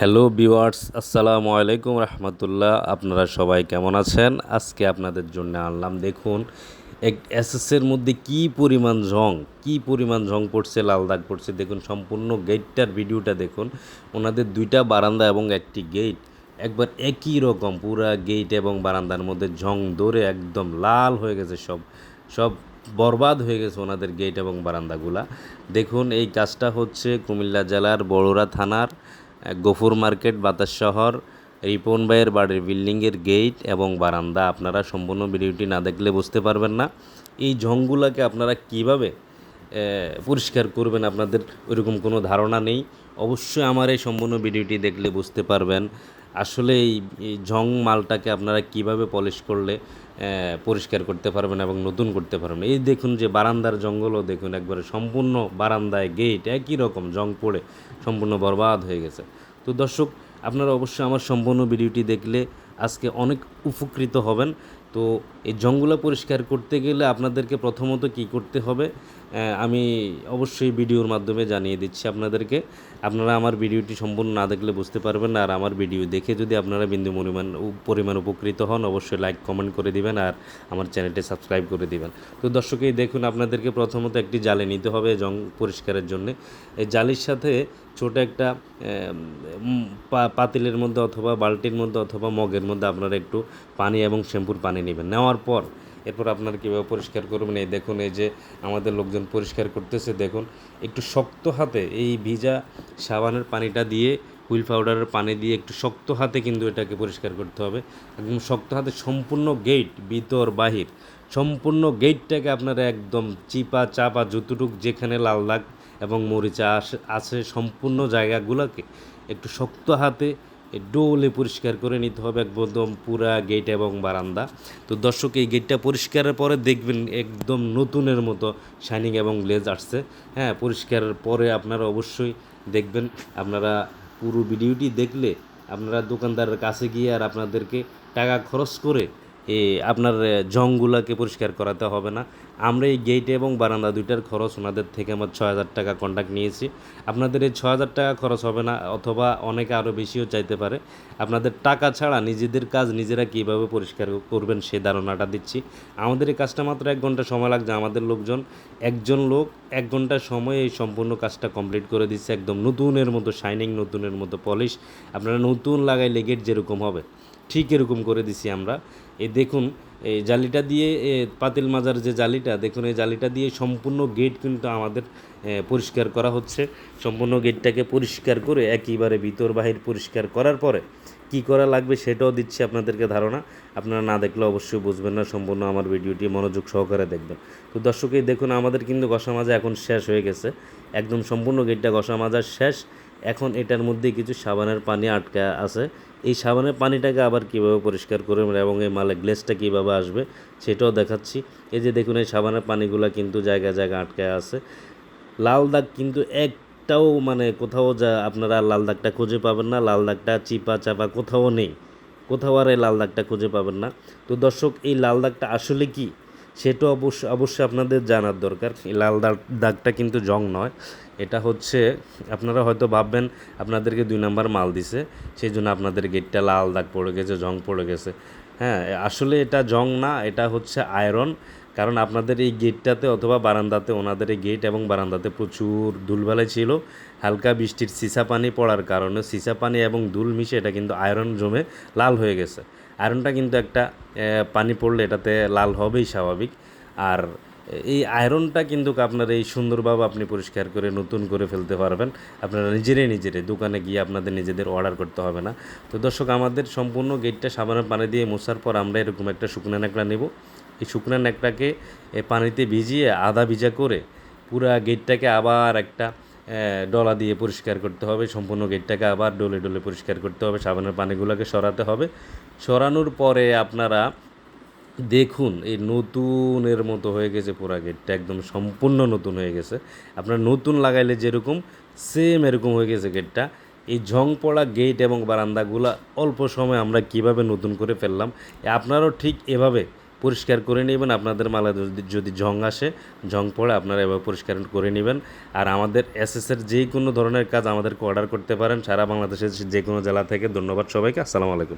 Hello viewers, আসসালামু আলাইকুম রহমতুল্লাহ। আপনারা সবাই কেমন আছেন? আজকে আপনাদের জন্য আনলাম, দেখুন, এক এসএসের মধ্যে কি পরিমাণ জং কি পরিমাণ জং পড়ছে, লাল দাগ পড়ছে, দেখুন, সম্পূর্ণ গেটটার ভিডিওটা দেখুন। ওনাদের দুইটা বারান্দা এবং একটি গেট একবার একই রকম, পুরা গেট এবং বারান্দার মধ্যে জং ধরে একদম লাল হয়ে গেছে সব সব বরবাদ হয়ে গেছে ওনাদের গেট এবং বারান্দাগুলা। দেখুন, এই কাজটা হচ্ছে কুমিল্লা জেলার বড়ুরা থানার গফুর মার্কেট, বাতাস শহর, রিপন ভাইয়ের বাড়ির বিল্ডিংয়ের গেট এবং বারান্দা। আপনারা সম্পূর্ণ ভিডিওটি না দেখলে বুঝতে পারবেন না। এই জংগুলাকে আপনারা কীভাবে পরিষ্কার করবেন আপনাদের ওইরকম কোনো ধারণা নেই। অবশ্যই আমার এই সম্পূর্ণ ভিডিওটি দেখলে বুঝতে পারবেন। আসলে এই জং মালটাকে আপনারা কীভাবে পলিশ করলে পরিষ্কার করতে পারবেন এবং নতুন করতে পারবেন। এই দেখুন যে বারান্দার জঙ্গলও দেখুন একবারে সম্পূর্ণ বারান্দায় গেট একই রকম জং পড়ে সম্পূর্ণ বরবাদ হয়ে গেছে। তো দর্শক, আপনারা অবশ্যই আমার সম্পূর্ণ ভিডিওটি দেখলে আজকে অনেক উপকৃত হবেন। তো এই জঙ্গলা পরিষ্কার করতে গেলে আপনাদেরকে প্রথমত কি করতে হবে? আমি অবশ্যই ভিডিওর মাধ্যমে জানিয়ে দিচ্ছি আপনাদেরকে। আপনারা আমার ভিডিওটি সম্পূর্ণ না দেখলে বুঝতে পারবেন, আর আমার ভিডিও দেখে যদি আপনারা বিন্দু পরিমাণ পরিমাণ উপকৃত হন, অবশ্যই লাইক কমেন্ট করে দিবেন, আর আমার চ্যানেলটি সাবস্ক্রাইব করে দিবেন। তো দর্শকেই দেখুন আপনাদেরকে প্রথমত একটি জালে নিতে হবে জং পরিষ্কারের জন্য। এই জালির সাথে ছোট একটা পাতিলের মধ্যে অথবা বালতির মধ্যে অথবা মগের মধ্যে আপনারা একটু পানি এবং শ্যাম্পুর পানি নেবেন। নেওয়ার পর এরপর আপনারা কীভাবে পরিষ্কার করবেন এই দেখুন, এই যে আমাদের লোকজন পরিষ্কার করতেছে, দেখুন। একটু শক্ত হাতে এই ভিজা সাবানের পানিটা দিয়ে, হুইল পাউডারের পানি দিয়ে একটু শক্ত হাতে কিন্তু এটাকে পরিষ্কার করতে হবে। একদম শক্ত হাতে সম্পূর্ণ গেট ভিতর, বাহির, সম্পূর্ণ গেটটাকে আপনারা একদম চিপা, চাপা, যতটুক যেখানে লাল দাগ এবং মরিচা আছে, সম্পূর্ণ জায়গাগুলোকে একটু শক্ত হাতে ডোলে পরিষ্কার করে নিতে হবে একদম পুরা গেট এবং বারান্দা। তো দর্শক, এই গেটটা পরিষ্কারের পরে দেখবেন একদম নতুনের মতো শাইনিং এবং গ্লেজ আসছে। হ্যাঁ পরিষ্কারের পরে আপনারা অবশ্যই দেখবেন, আপনারা পুরো ভিডিওটি দেখলে আপনারা দোকানদারের কাছে গিয়ে আর আপনাদেরকে টাকা খরচ করে আপনার জংগুলাকে পরিষ্কার করাতে হবে না। আমরা এই গেট এবং বারান্দা দুইটার খরচ ওনাদের থেকে আমার ছয় হাজার টাকা কন্ট্যাক্ট নিয়েছি। আপনাদের এই ছয় হাজার টাকা খরচ হবে না, অথবা অনেকে আরও বেশিও চাইতে পারে। আপনাদের টাকা ছাড়া নিজেদের কাজ নিজেরা কীভাবে পরিষ্কার করবেন সে ধারণাটা দিচ্ছি। আমাদের এই কাজটা মাত্র এক ঘণ্টা সময় লাগছে, আমাদের লোকজন, একজন লোক এক ঘণ্টা সময়ে এই সম্পূর্ণ কাজটা কমপ্লিট করে দিচ্ছে, একদম নতুনের মতো শাইনিং নতুনের মতো পলিশ আপনারা নতুন লাগাইলে গেট যেরকম হবে, ঠিক এরকম করে দিছি আমরা। এই দেখুন এই জালিটা দিয়ে পাতিল মাজার যে জালিটা, দেখুন এই জালিটা দিয়ে সম্পূর্ণ গেট কিন্তু আমাদের পরিষ্কার করা হচ্ছে। সম্পূর্ণ গেটটাকে পরিষ্কার করে একইবারে ভিতর বাহির পরিষ্কার করার পরে কি করা লাগবে সেটাও দিচ্ছি আপনাদেরকে ধারণা। আপনারা না দেখলে অবশ্যই বুঝবেন না, সম্পূর্ণ আমার ভিডিওটি মনোযোগ সহকারে দেখবেন। তো দর্শকেই দেখুন আমাদের কিন্তু ঘষা মাজা এখন শেষ হয়ে গেছে। একদম সম্পূর্ণ গেটটা ঘষা মাজা শেষ। এখন এটার মধ্যে কিছু সাবানের পানি আটকা আছে। এই সাবানের পানিটাকে আবার কীভাবে পরিষ্কার করবেন এবং এই মালের গ্লেসটা কীভাবে আসবে সেটাও দেখাচ্ছি। এই যে দেখুন, এই সাবানের পানিগুলো কিন্তু জায়গা জায়গা আটকায় আছে। লাল দাগ কিন্তু একটাও মানে কোথাও যা আপনারা লাল দাগটা খুঁজে পাবেন না, লাল দাগটা চিপা চাপা কোথাও নেই। কোথাও আর এই লাল দাগটা খুঁজে পাবেন না। তো দর্শক, এই লাল দাগটা আসলে কি? সেটা অবশ্য, অবশ্যই আপনাদের জানার দরকার। লাল দাগ, দাগটা কিন্তু জং নয়। এটা হচ্ছে, আপনারা হয়তো ভাববেন, আপনাদেরকে দুই নাম্বার মাল দিছে। সেই জন্য আপনাদের গেটটা লাল দাগ পড়ে গেছে, জং পড়ে গেছে। হ্যাঁ আসলে এটা জং না, এটা হচ্ছে আয়রন। কারণ আপনাদের এই গেটটাতে অথবা বারান্দাতে, ওনাদের এই গেট এবং বারান্দাতে প্রচুর ধুলবালাই ছিল। হালকা বৃষ্টির সিসা পানি পড়ার কারণে সিসা পানি এবং ধুল মিশে এটা কিন্তু আয়রন জমে লাল হয়ে গেছে। আয়রনটা কিন্তু একটা পানি পড়লে এটাতে লাল হবেই স্বাভাবিক। আর এই আয়রনটা কিন্তু আপনার এই সুন্দরভাবে আপনি পরিষ্কার করে নতুন করে ফেলতে পারবেন। আপনারা নিজেরাই নিজেরাই দোকানে গিয়ে আপনাদের নিজেদের অর্ডার করতে হবে না। তো দর্শক, আমাদের সম্পূর্ণ গেটটা সাবানের পানি দিয়ে মোছার পর আমরা এরকম একটা শুকনো ন্যাকড়া নেব। এই শুকনো ন্যাকড়াকে পানিতে ভিজিয়ে আধা ভিজা করে পুরা গেটটাকে আবার একটা ডলা দিয়ে পরিষ্কার করতে হবে। সম্পূর্ণ গেটটাকে আবার ডলে ডলে পরিষ্কার করতে হবে। সাবানের পানিগুলোকে সরাতে হবে। সরানোর পরে আপনারা দেখুন, এই নতুনের মতো হয়ে গেছে পুরা গেটটা, একদম সম্পূর্ণ নতুন হয়ে গেছে। আপনার নতুন লাগাইলে যেরকম সেম এরকম হয়ে গেছে গেটটা। এই ঝং পড়া গেট এবং বারান্দাগুলা অল্প সময় আমরা কীভাবে নতুন করে ফেললাম, আপনারাও ঠিক এভাবে পরিষ্কার করে নেবেন। আপনাদের মালে যদি জং আসে জং পড়ে আপনারা এভাবে পরিষ্কার করে নেবেন। আর আমাদের এসএসের যে কোনো ধরনের কাজ আমাদেরকে অর্ডার করতে পারেন। সারা বাংলাদেশের যে কোনো জেলা থেকে ধন্যবাদ সবাইকে। আসসালামু আলাইকুম।